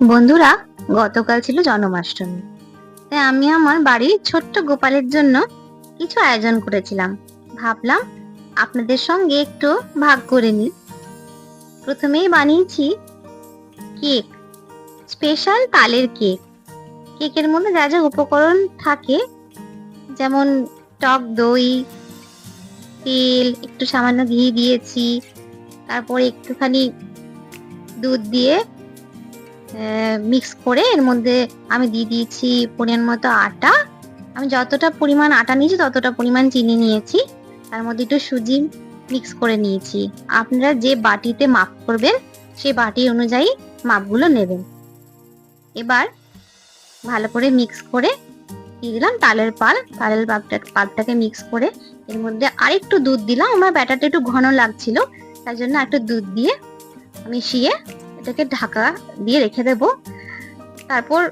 বন্ধুরা, গতকাল ছিল জন্মাষ্টমী। তাই আমি আমার বাড়ির ছোট্ট গোপালের জন্য কিছু আয়োজন করেছিলাম। ভাবলাম আপনাদের সঙ্গে একটু ভাগ করে নিই। প্রথমেই বানিয়েছি কেক স্পেশাল তালের কেক। কেকের মধ্যে যা যা উপকরণ থাকে, যেমন টক দই, তেল, একটু সামান্য ঘি দিয়েছি, তারপর একটুখানি দুধ দিয়ে মিক্স করে এর মধ্যে আমি দিয়ে দিয়েছি পরিমাণ মতো আটা। আমি যতটা পরিমাণ আটা নিয়েছি ততটা পরিমাণ চিনি নিয়েছি। তার মধ্যে একটু সুজি মিক্স করে নিয়েছি। আপনারা যে বাটিতে মাপ করবেন, সেই বাটি অনুযায়ী মাপগুলো নেবেন। এবার ভালো করে মিক্স করে দিয়ে দিলাম তালের পাল। তালের পালটা, পালটাকে মিক্স করে এর মধ্যে আরেকটু দুধ দিলাম। আমার ব্যাটারটা একটু ঘন লাগছিল তার জন্য একটু দুধ দিয়ে মিশিয়ে এটাকে ঢাকা দিয়ে রেখে দেব। তারপর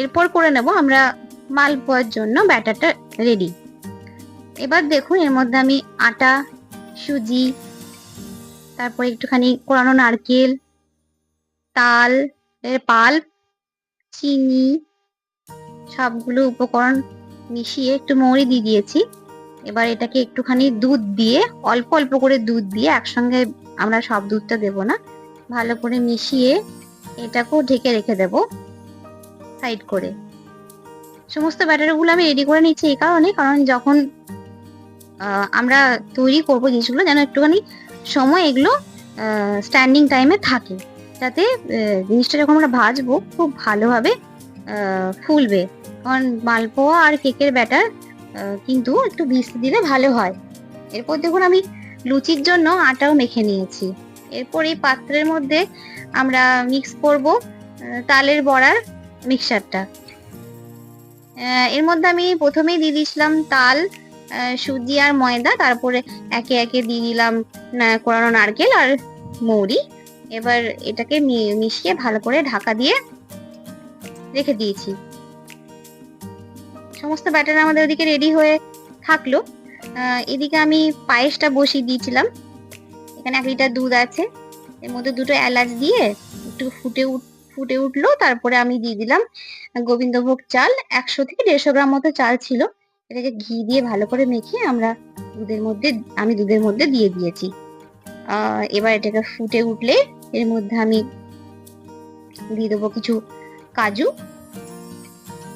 এরপর করে নেব আমরা মালপোয়ার জন্য ব্যাটারটা রেডি এবার দেখুন এর মধ্যে আমি আটা, সুজি, তারপর একটুখানি কোরানো নারকেল, তাল, এর পাল, চিনি, সবগুলো উপকরণ মিশিয়ে একটু মৌরি দিয়ে দিয়েছি। এবার এটাকে একটুখানি দুধ দিয়ে, অল্প অল্প করে দুধ দিয়ে একসঙ্গে আমরা সব দুধটা দেব না। ভালো করে মিশিয়ে এটাকেও ঢেকে রেখে দেব সাইড করে। সমস্ত ব্যাটারগুলো আমি রেডি করে নিচ্ছি এই কারণে, কারণ যখন আমরা তৈরি করব জিনিসগুলো যেন একটুখানি সময় এগুলো স্ট্যান্ডিং টাইমে থাকে, যাতে জিনিসটা যখন আমরা ভাজবো খুব ভালোভাবে ফুলবে। কারণ মালপোয়া আর কেকের ব্যাটার কিন্তু একটু ভিজতে দিলে ভালো হয়। এরপর দেখুন আমি লুচির জন্য আটাও মেখে নিয়েছি। এরপর এই পাত্রের মধ্যে আমরা মিক্স করব তালের বড়ার মিক্সারটা এর মধ্যে আমি প্রথমেই দিয়ে দিয়েছিলাম তাল সুজি আর ময়দা, তারপরে একে একে দিয়ে দিলাম কোরানো নারকেল আর মৌরি। এবার এটাকে মিশিয়ে ভালো করে ঢাকা দিয়ে রেখে দিয়েছি। সমস্ত ব্যাটার আমাদের ওদিকে রেডি হয়ে থাকল। এদিকে আমি পায়েসটা বসিয়ে দিয়েছিলাম। এখানে এক লিটার দুধ আছে। এর মধ্যে দুটো এলাচ দিয়ে একটু ফুটে ফুটে উঠল, তারপরে আমি দিয়ে দিলাম গোবিন্দভোগ চাল। একশো থেকে দেড়শো গ্রাম মতো চাল ছিল। এটাকে ঘি দিয়ে ভালো করে মেখে আমরা দুধের মধ্যে, আমি দুধের মধ্যে দিয়ে দিয়েছি। এবার এটাকে ফুটে উঠলে এর মধ্যে আমি দিয়ে দেবো কিছু কাজু।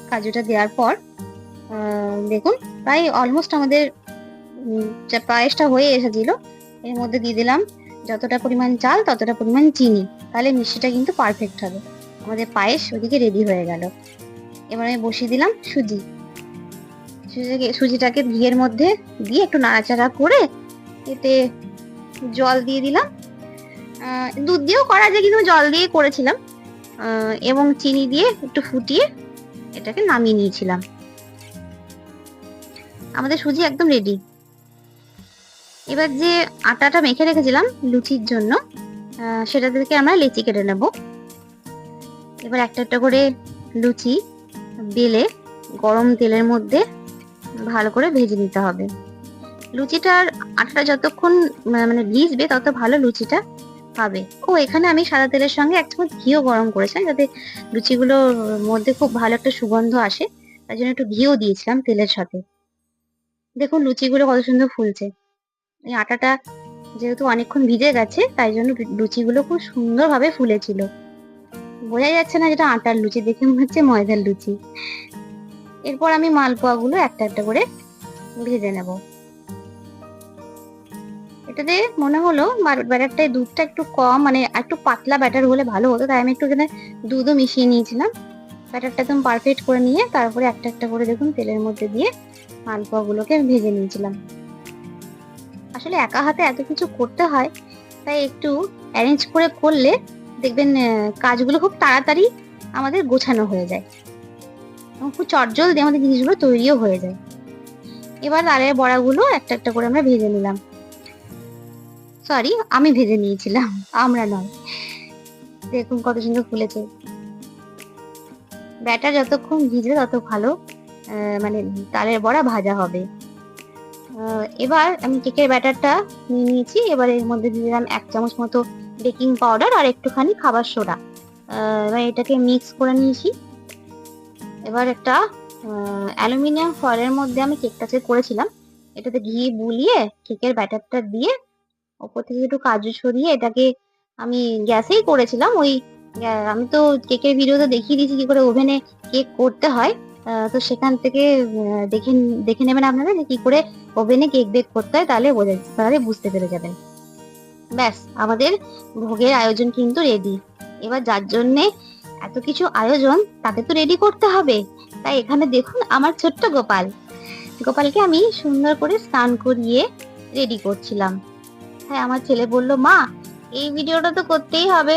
কাজুটা দেওয়ার পর দেখুন, প্রায় অলমোস্ট আমাদের পায়েসটা হয়ে এসেছিল। এর মধ্যে দিয়ে দিলাম যতটা পরিমাণ চাল, ততটা পরিমাণ চিনি। তাহলে মিষ্টিটা কিন্তু পারফেক্ট হবে। আমাদের পায়েস ওদিকে রেডি হয়ে গেল। এবার আমি বসিয়ে দিলাম সুজি। সুজিটাকে সুজিটাকে ঘিয়ের মধ্যে দিয়ে একটু নাড়াচাড়া করে এতে জল দিয়ে দিলাম। দুধ দিয়েও করা যায় কিন্তু জল দিয়ে করেছিলাম। এবং চিনি দিয়ে একটু ফুটিয়ে এটাকে নামিয়ে নিয়েছিলাম। আমাদের সুজি একদম রেডি এবার যে আটাটা মেখে রেখেছিলাম লুচির জন্য সেটা থেকে আমরা লেচি কেটে নেব। এবার একটা একটা করে লুচি বেলে গরম তেলের মধ্যে ভালো করে ভেজে নিতে হবে। লুচিটার আটাটা যতক্ষণ মানে ভিজবে তত ভালো লুচিটা পাবে ও, এখানে আমি সাদা তেলের সঙ্গে এক চামচ ঘিও গরম করেছিলাম যাতে লুচিগুলোর মধ্যে খুব ভালো একটা সুগন্ধ আসে। তার জন্য একটু ঘিও দিয়েছিলাম তেলের সাথে। দেখুন লুচিগুলো কত সুন্দর ফুলছে। এই আটাটা যেহেতু অনেকক্ষণ ভিজে গেছে, তাই জন্য লুচিগুলো খুব সুন্দরভাবে ফুলেছিল। বোঝা যাচ্ছে না যেটা আটার লুচি, দেখে মনে হচ্ছে ময়দার লুচি। এরপর আমি মালপোয়াগুলো একটা একটা করে ভেজে নেব। এটাতে মনে হলো ব্যাটারটায় দুধটা একটু কম মানে একটু পাতলা ব্যাটার হলে ভালো হতো, তাই আমি একটু এখানে দুধও মিশিয়ে নিয়েছিলাম। ব্যাটারটা একদম পারফেক্ট করে নিয়ে, তারপরে একটা একটা করে দেখুন তেলের মধ্যে দিয়ে মালপোয়াগুলোকে ভেজে নিয়েছিলাম। আসলে একা হাতে এত কিছু করতে হয়, তাই একটু অ্যারেঞ্জ করে করলে দেখবেন কাজগুলো খুব তাড়াতাড়ি আমাদের গোছানো হয়ে যায় এবং খুব চটজলদি আমাদের জিনিসগুলো তৈরিও হয়ে যায়। এবার তালের বড়াগুলো একটা একটা করে আমরা ভেজে নিলাম। সরি আমি ভেজে নিয়েছিলাম, আমরা নয়। দেখুন কত সুন্দর ফুলেছে। ব্যাটার যতক্ষণ ভিজবে তত ভালো মানে তালের বড়া ভাজা হবে। এবার আমি কেকের ব্যাটারটা নিয়ে নিয়েছি। এবার এর মধ্যে দিয়ে দিলাম এক চামচ মতো বেকিং পাউডার আর একটুখানি খাবার সোডা। এবার এটাকে মিক্স করে নিয়েছি। এবার একটা অ্যালুমিনিয়াম ফয়েলের মধ্যে আমি কেকটা যে করেছিলাম, এটাতে ঘি বুলিয়ে কেকের ব্যাটারটা দিয়ে ওপর থেকে একটু কাজু ছড়িয়ে এটাকে আমি গ্যাসেই করেছিলাম। ওই আমি তো কেকের ভিডিওতে দেখিয়ে দিয়েছি কি করে ওভেনে কেক করতে হয়। তো সেখান থেকে দেখে দেখে নেবেন আপনারা যে কি করে ওভেনে কেক বেক করতে হয়, তাহলে বোঝা তাহলে বুঝতে পেরে যাবেন। ব্যাস, আমাদের ভোগের আয়োজন কিন্তু রেডি এবার যার জন্যে এত কিছু আয়োজন, তাকে তো রেডি করতে হবে। তাই এখানে দেখুন আমার ছোট্ট গোপাল। গোপালকে আমি সুন্দর করে স্নান করিয়ে রেডি করছিলাম। হ্যাঁ আমার ছেলে বলল, মা, এই ভিডিওটা তো করতেই হবে।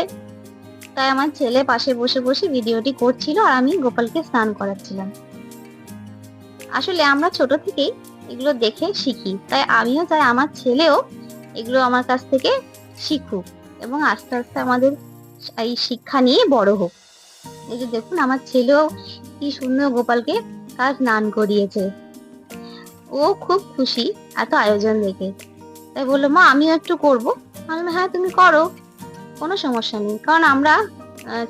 তাই আমার ছেলে পাশে বসে বসে ভিডিওটি করছিল আর আমি গোপালকে স্নান করাচ্ছিলাম। আসলে আমরা ছোট থেকেই এগুলো দেখে শিখি, তাই আমিও চাই আমার ছেলেও এগুলো আমার কাছ থেকে শিখুক এবং আস্তে আস্তে আমাদের এই শিক্ষা নিয়ে বড় হোক। এই যে দেখুন, আমার ছেলেও কি সুন্দর গোপালকে কাজ স্নান করিয়েছে। ও খুব খুশি, এত আয়োজন দেখে। তাই বলল, মা, আমিও একটু করব। আমি হ্যাঁ তুমি করো। কোনো সমস্যা নেই। কারণ আমরা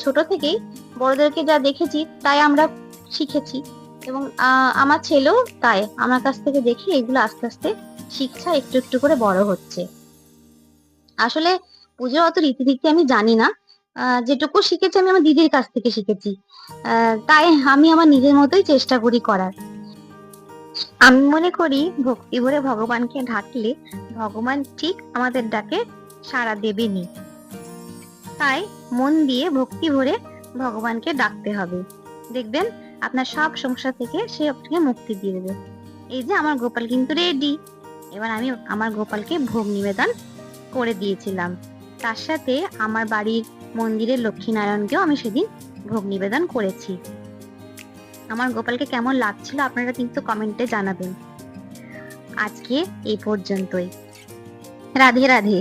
ছোট থেকেই বড়দেরকে যা দেখেছি, তাই আমরা শিখেছি। এবং আমার ছেলেও তাই। আমার কাছ থেকে দেখে এগুলো আস্তে আস্তে শিক্ষা একটু একটু করে বড় হচ্ছে। আসলে পুজোর অত রীতিনীতি আমি জানি না। যেটুকু শিখেছি আমি আমার দিদির কাছ থেকে শিখেছি। তাই আমি আমার নিজের মতোই চেষ্টা করি করার। আমি মনে করি ভক্তি ভরে ভগবানকে ঢাকলে ভগবান ঠিক আমাদের ডাকে সাড়া দেবেনি তাই মন দিয়ে ভক্তি ভরে ভগবানকে ডাকতে হবে। দেখবেন আপনার সব সমস্যা থেকে সে আপনাকে মুক্তি দিয়ে দেবে। এই যে আমার গোপাল কিন্তু রেডি এবার আমি আমার গোপালকে ভোগ নিবেদন করে দিয়েছিলাম। তার সাথে আমার বাড়ির মন্দিরের লক্ষ্মীনারায়ণকেও আমি সেদিন ভোগ নিবেদন করেছি। আমার গোপালকে কেমন লাগছিল আপনারা কিন্তু কমেন্টে জানাবেন। আজকে এই পর্যন্তই। রাধে রাধে।